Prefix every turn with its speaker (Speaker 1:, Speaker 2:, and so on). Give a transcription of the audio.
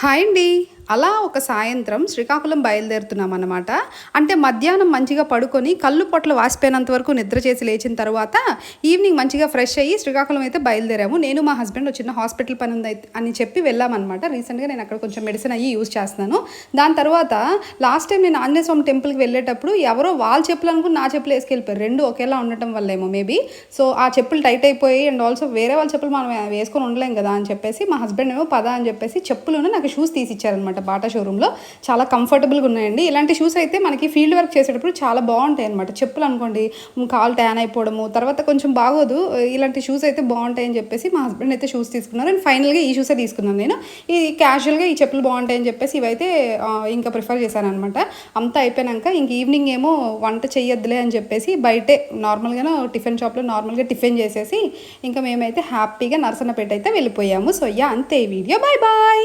Speaker 1: Hi అండి అలా ఒక సాయంత్రం శ్రీకాకుళం బయలుదేరుతున్నాం అనమాట అంటే మధ్యాహ్నం మంచిగా పడుకొని కళ్ళు పొట్ల వాసిపోయినంత వరకు నిద్ర చేసి లేచిన తర్వాత ఈవినింగ్ మంచిగా ఫ్రెష్ అయ్యి శ్రీకాకుళం అయితే బయలుదేరాము. నేను మా హస్బెండ్ చిన్న హాస్పిటల్ పని ఉంది అని చెప్పి వెళ్ళామన్నమాట. రీసెంట్గా నేను అక్కడ కొంచెం మెడిసిన్ అయ్యి యూజ్ చేస్తున్నాను. దాని తర్వాత లాస్ట్ టైం నేను ఆంజనేయ స్వామి టెంపుల్కి వెళ్ళేటప్పుడు ఎవరో వాళ్ళ చెప్పులు అనుకుని నా చెప్పులు వేసుకెళ్ళిపోయారు. రెండు ఒకేలా ఉండటం వల్లేమో మేబీ సో ఆ చెప్పులు టైట్ అయిపోయి అండ్ ఆల్సో వేరే వాళ్ళ చెప్పులు మనం వేసుకొని ఉండలేం కదా అని చెప్పేసి మా హస్బెండ్ ఏమో పదా అని చెప్పేసి చెప్పులను నాకు షూస్ తీసి ఇచ్చారనమాట బాటా షోరూంలో చాలా కంఫర్టబుల్గా ఉన్నాయండి. ఇలాంటి షూస్ అయితే మనకి ఫీల్డ్ వర్క్ చేసేటప్పుడు చాలా బాగుంటాయి అనమాట చెప్పులు అనుకోండి కాలు ట్యాన్ అయిపోవడము తర్వాత కొంచెం బాగోదు ఇలాంటి షూస్ అయితే బాగుంటాయని చెప్పేసి మా హస్బెండ్ అయితే షూస్ తీసుకున్నారు. అండ్ ఫైనల్గా ఈ షూసే తీసుకున్నాను నేను. ఈ క్యాజువల్గా ఈ చెప్పులు బాగుంటాయని చెప్పేసి ఇవైతే ఇంకా ప్రిఫర్ చేశాను అనమాట అంతా అయిపోయాక ఇంక ఈవినింగ్ ఏమో వంట చేయొద్దులే అని చెప్పేసి బయటే నార్మల్గానే టిఫిన్ షాప్లో నార్మల్గా టిఫిన్ చేసేసి ఇంకా మేమైతే హ్యాపీగా నరసన్నపేట అయితే వెళ్ళిపోయాము. సో యా అంతే ఈ వీడియో బాయ్ బాయ్